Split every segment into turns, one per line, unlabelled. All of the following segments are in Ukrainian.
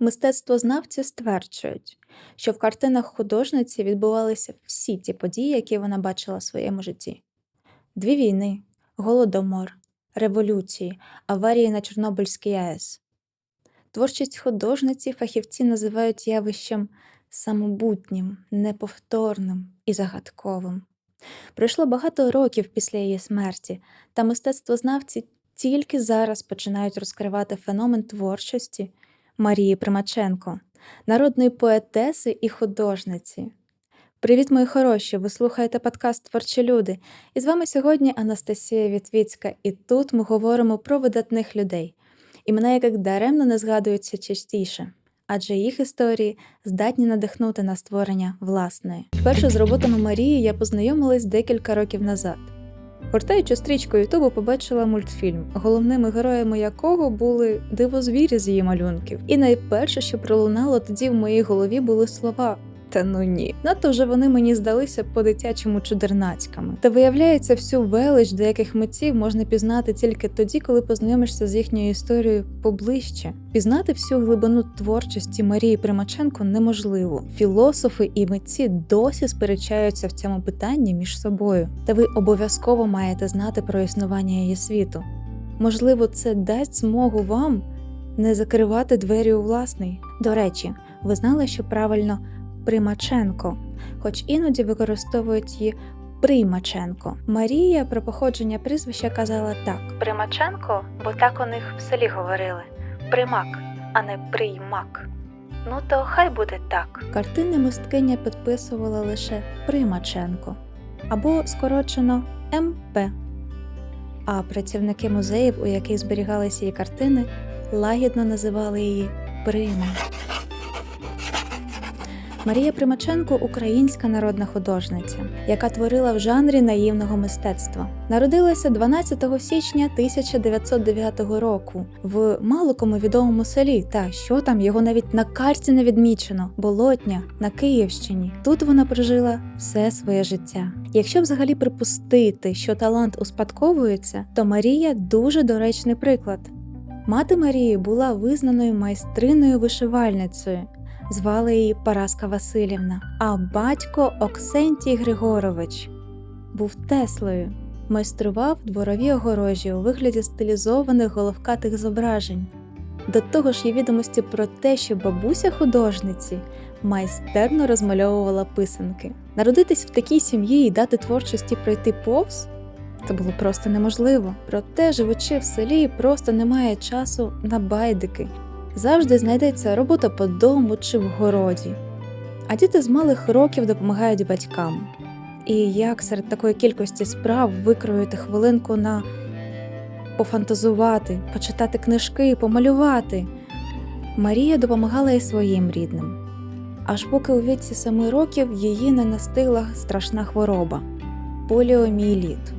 Мистецтвознавці стверджують, що в картинах художниці відбувалися всі ті події, які вона бачила в своєму житті: дві війни, голодомор, революції, аварії на Чорнобильській АЕС. Творчість художниці фахівці називають явищем самобутнім, неповторним і загадковим. Пройшло багато років після її смерті, та мистецтвознавці тільки зараз починають розкривати феномен творчості Марії Примаченко, народної поетеси і художниці. Привіт, мої хороші! Ви слухаєте подкаст Творчі люди. І з вами сьогодні Анастасія Вітвіцька, і тут ми говоримо про видатних людей, імена яких даремно не згадуються частіше, адже їх історії здатні надихнути на створення власної. Вперше з роботами Марії я познайомилась декілька років назад. Гортаючи стрічку Ютубу, побачила мультфільм, головними героями якого були дивозвірі з її малюнків. І найперше, що пролунало тоді в моїй голові, були слова. Та ну ні, надто вже вони мені здалися по-дитячому чудернацьками. Та виявляється, всю велич деяких митців можна пізнати тільки тоді, коли познайомишся з їхньою історією поближче. Пізнати всю глибину творчості Марії Примаченко неможливо. Філософи і митці досі сперечаються в цьому питанні між собою, та ви обов'язково маєте знати про існування її світу. Можливо, це дасть змогу вам не закривати двері у власний. До речі, ви знали, що правильно Примаченко, хоч іноді використовують її Примаченко. Марія про походження прізвища казала так: Примаченко, бо так у них в селі говорили примак, а не приймак. Ну то хай буде так. Картини мисткиня підписувала лише Примаченко або скорочено МП. А працівники музеїв, у яких зберігалися її картини, лагідно називали її Прима. Марія Примаченко українська народна художниця, яка творила в жанрі наївного мистецтва. Народилася 12 січня 1909 року в малокому відомому селі. Та що там його навіть на карті не відмічено болотня на Київщині. Тут вона прожила все своє життя. Якщо взагалі припустити, що талант успадковується, то Марія дуже доречний приклад. Мати Марії була визнаною майстриною вишивальницею звали її Параска Васильівна, а батько Оксентій Григорович був Теслою, майстрував дворові огорожі у вигляді стилізованих головкатих зображень. До того ж є відомості про те, що бабуся художниці майстерно розмальовувала писанки. Народитись в такій сім'ї і дати творчості пройти повз це було просто неможливо. Проте, живучи в селі, просто немає часу на байдики завжди знайдеться робота по дому чи в городі. А діти з малих років допомагають батькам. І як серед такої кількості справ викроїти хвилинку на пофантазувати, почитати книжки, помалювати. Марія допомагала і своїм рідним. Аж поки у віці семи років її не настигла страшна хвороба поліоміеліт.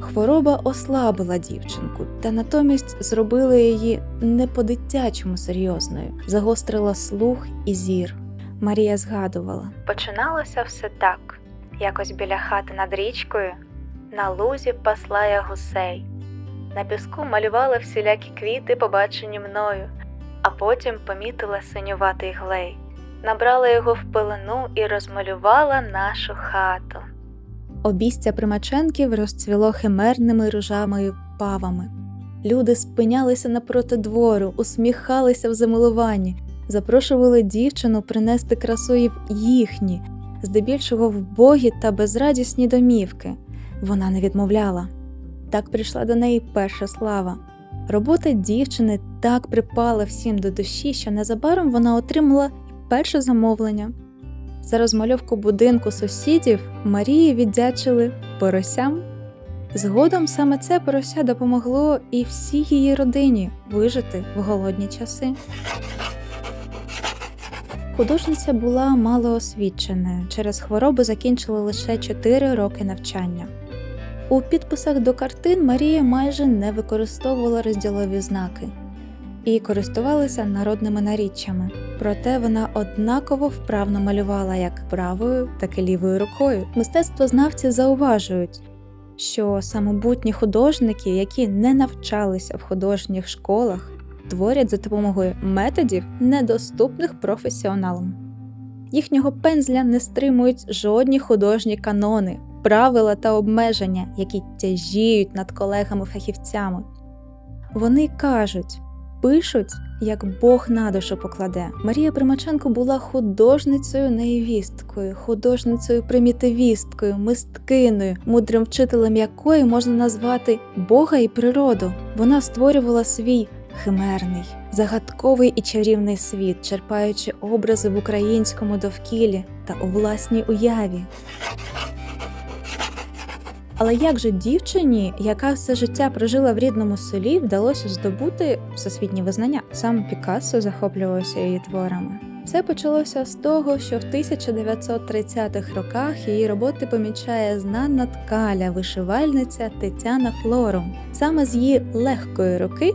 Хвороба ослабила дівчинку, та натомість зробила її не по-дитячому серйозною, загострила слух і зір. Марія згадувала: починалося все так, якось біля хати над річкою, на лузі пасла я гусей, на піску малювала всілякі квіти, побачені мною, а потім помітила синюватий глей, набрала його в пилину і розмалювала нашу хату. Обістя Примаченків розцвіло химерними ружами павами. Люди спинялися напроти двору, усміхалися в замилуванні, запрошували дівчину принести красу й в їхні, здебільшого вбогі та безрадісні домівки. Вона не відмовляла. Так прийшла до неї перша слава. Робота дівчини так припала всім до душі, що незабаром вона отримала перше замовлення. За розмальовку будинку сусідів Марії віддячили поросям. Згодом саме це порося допомогло і всій її родині вижити в голодні часи. Художниця була малоосвіченою, через хворобу закінчила лише 4 роки навчання. У підписах до картин Марія майже не використовувала розділові знаки і користувалася народними наріччями, проте вона однаково вправно малювала як правою, так і лівою рукою. Мистецтвознавці зауважують, що самобутні художники, які не навчалися в художніх школах, творять за допомогою методів, недоступних професіоналам. Їхнього пензля не стримують жодні художні канони, правила та обмеження, які тяжіють над колегами-фахівцями. Вони кажуть, пишуть, як Бог на душу покладе. Марія Примаченко була художницею наївісткою, художницею примітивісткою, мисткиною, мудрим вчителем якої можна назвати Бога і природу. Вона створювала свій химерний, загадковий і чарівний світ, черпаючи образи в українському довкіллі та у власній уяві. Але як же дівчині, яка все життя прожила в рідному селі, вдалося здобути всесвітнє визнання? Сам Пікассо захоплювався її творами. Все почалося з того, що в 1930-х роках її роботи помічає знана ткаля, вишивальниця Тетяна Флорум. Саме з її легкої руки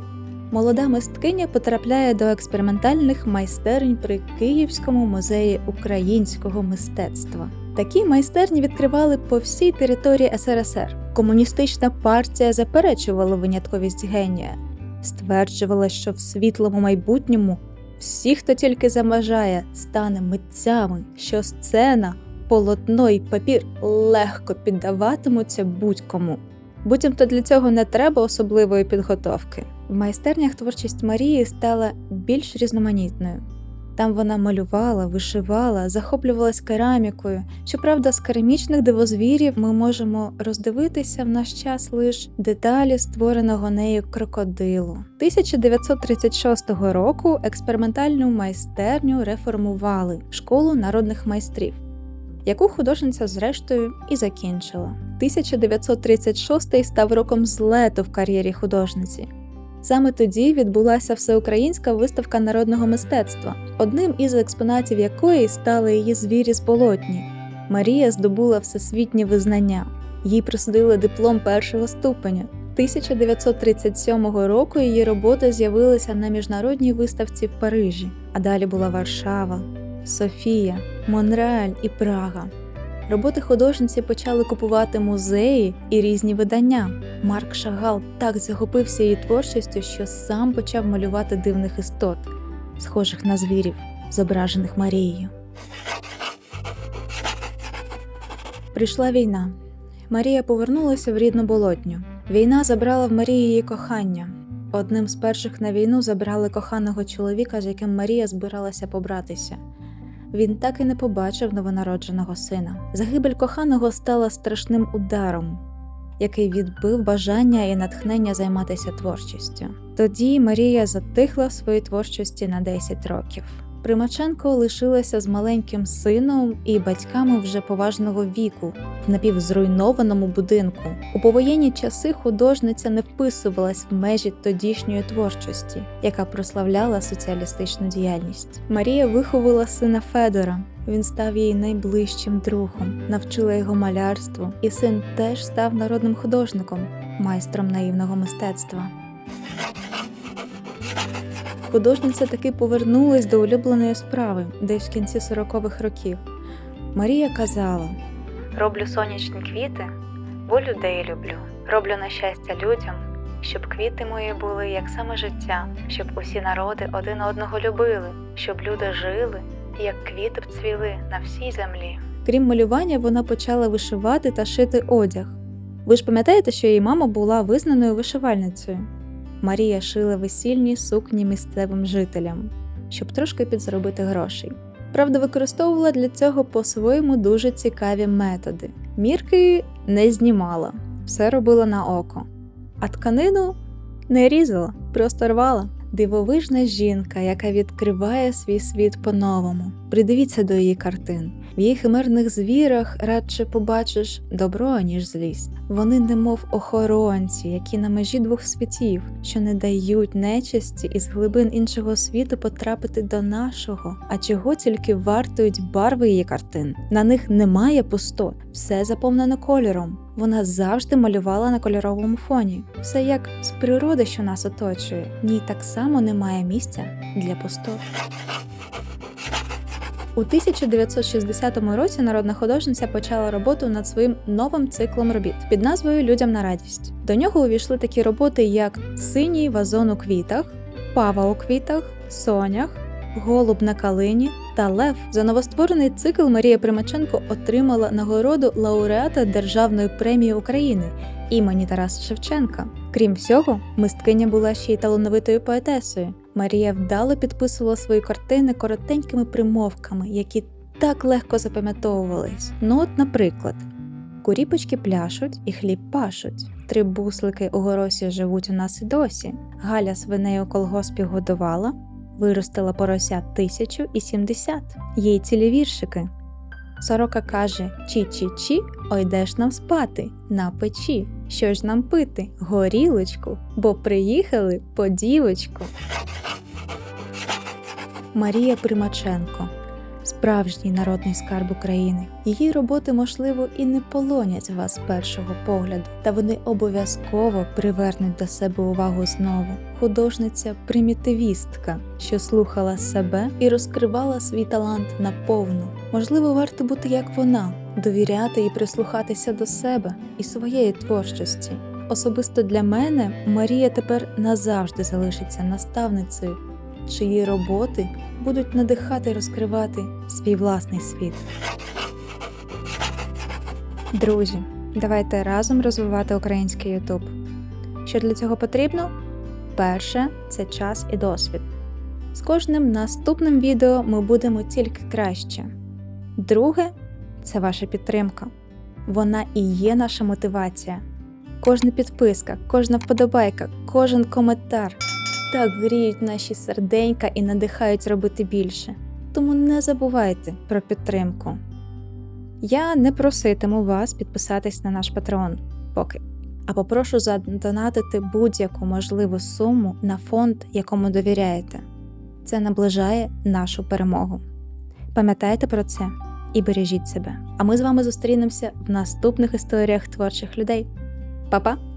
молода мисткиня потрапляє до експериментальних майстерень при Київському музеї українського мистецтва. Такі майстерні відкривали по всій території СРСР. Комуністична партія заперечувала винятковість генія, стверджувала, що в світлому майбутньому всі, хто тільки замажає, стане митцями, що сцена, полотно і папір легко піддаватимуться будь-кому. Буцімто для цього не треба особливої підготовки. В майстернях творчість Марії стала більш різноманітною. Там вона малювала, вишивала, захоплювалась керамікою. Щоправда, з керамічних дивозвірів ми можемо роздивитися в наш час лише деталі створеного нею крокодилу. 1936 року експериментальну майстерню реформували школу народних майстрів, яку художниця зрештою і закінчила. 1936 став роком злету в кар'єрі художниці. Саме тоді відбулася всеукраїнська виставка народного мистецтва, одним із експонатів якої стали її звірі з болотні. Марія здобула всесвітнє визнання. Їй присудили диплом першого ступеня. 1937 року її роботи з'явилися на міжнародній виставці в Парижі, а далі була Варшава, Софія, Монреаль і Прага. Роботи художниці почали купувати музеї і різні видання. Марк Шагал так захопився її творчістю, що сам почав малювати дивних істот, схожих на звірів, зображених Марією. Прийшла війна. Марія повернулася в рідну болотню. Війна забрала в Марії її кохання. Одним з перших на війну забрали коханого чоловіка, з яким Марія збиралася побратися. Він так і не побачив новонародженого сина. Загибель коханого стала страшним ударом, який відбив бажання і натхнення займатися творчістю. Тоді Марія затихла в своїй творчості на 10 років. Примаченко лишилася з маленьким сином і батьками вже поважного віку в напівзруйнованому будинку. У повоєнні часи художниця не вписувалась в межі тодішньої творчості, яка прославляла соціалістичну діяльність. Марія виховала сина Федора. Він став її найближчим другом, навчила його малярству, і син теж став народним художником, майстром наївного мистецтва. Художниця таки повернулась до улюбленої справи десь в кінці 40-х років. Марія казала: Роблю сонячні квіти, бо людей люблю. Роблю на щастя людям, щоб квіти мої були як саме життя, щоб усі народи один одного любили, щоб люди жили, як квіти б цвіли на всій землі. Крім малювання, вона почала вишивати та шити одяг. Ви ж пам'ятаєте, що її мама була визнаною вишивальницею? Марія шила весільні сукні місцевим жителям, щоб трошки підзаробити грошей. Правда, використовувала для цього по-своєму дуже цікаві методи. Мірки не знімала, все робила на око, а тканину не різала, просто рвала. Дивовижна жінка, яка відкриває свій світ по-новому. Придивіться до її картин. В її химерних звірах радше побачиш добро, ніж злість. Вони немов охоронці, які на межі двох світів, що не дають нечисті із глибин іншого світу потрапити до нашого, а чого тільки вартують барви її картин. На них немає пустот, все заповнено кольором. Вона завжди малювала на кольоровому фоні. Все як з природи, що нас оточує. Ній так само немає місця для пустот. У 1960 році народна художниця почала роботу над своїм новим циклом робіт під назвою Людям на радість. До нього увійшли такі роботи, як Синій вазон у квітах, Пава у квітах, сонях, голуб на калині та лев. За новостворений цикл Марія Примаченко отримала нагороду лауреата Державної премії України імені Тараса Шевченка. Крім всього, мисткиня була ще й талановитою поетесою. Марія вдало підписувала свої картини коротенькими примовками, які так легко запам'ятовувались. Ну, от, наприклад, куріпочки пляшуть і хліб пашуть. Три буслики у горосі живуть у нас і досі. Галя свиней у колгоспі годувала, виростила порося тисячу і сімдесят. Є й цілі віршики. Сорока каже: Чі-чі-чі, ойдеш нам спати, на печі. Що ж нам пити? Горілочку, бо приїхали по дівочку. Марія Примаченко справжній народний скарб України. Її роботи, можливо, і не полонять вас з першого погляду, та вони обов'язково привернуть до себе увагу знову. Художниця примітивістка, що слухала себе і розкривала свій талант наповну. Можливо, варто бути як вона, довіряти і прислухатися до себе і своєї творчості. Особисто для мене Марія тепер назавжди залишиться наставницею, чиї роботи будуть надихати розкривати свій власний світ. Друзі, давайте разом розвивати український Ютуб. Що для цього потрібно? Перше це час і досвід. З кожним наступним відео ми будемо тільки краще. Друге це ваша підтримка. Вона і є наша мотивація. Кожна підписка, кожна вподобайка, кожен коментар так гріють наші серденька і надихають робити більше. Тому не забувайте про підтримку. Я не проситиму вас підписатись на наш патреон поки, а попрошу задонатити будь-яку можливу суму на фонд, якому довіряєте. Це наближає нашу перемогу. Пам'ятайте про це і бережіть себе. А ми з вами зустрінемося в наступних історіях творчих людей. Па-па!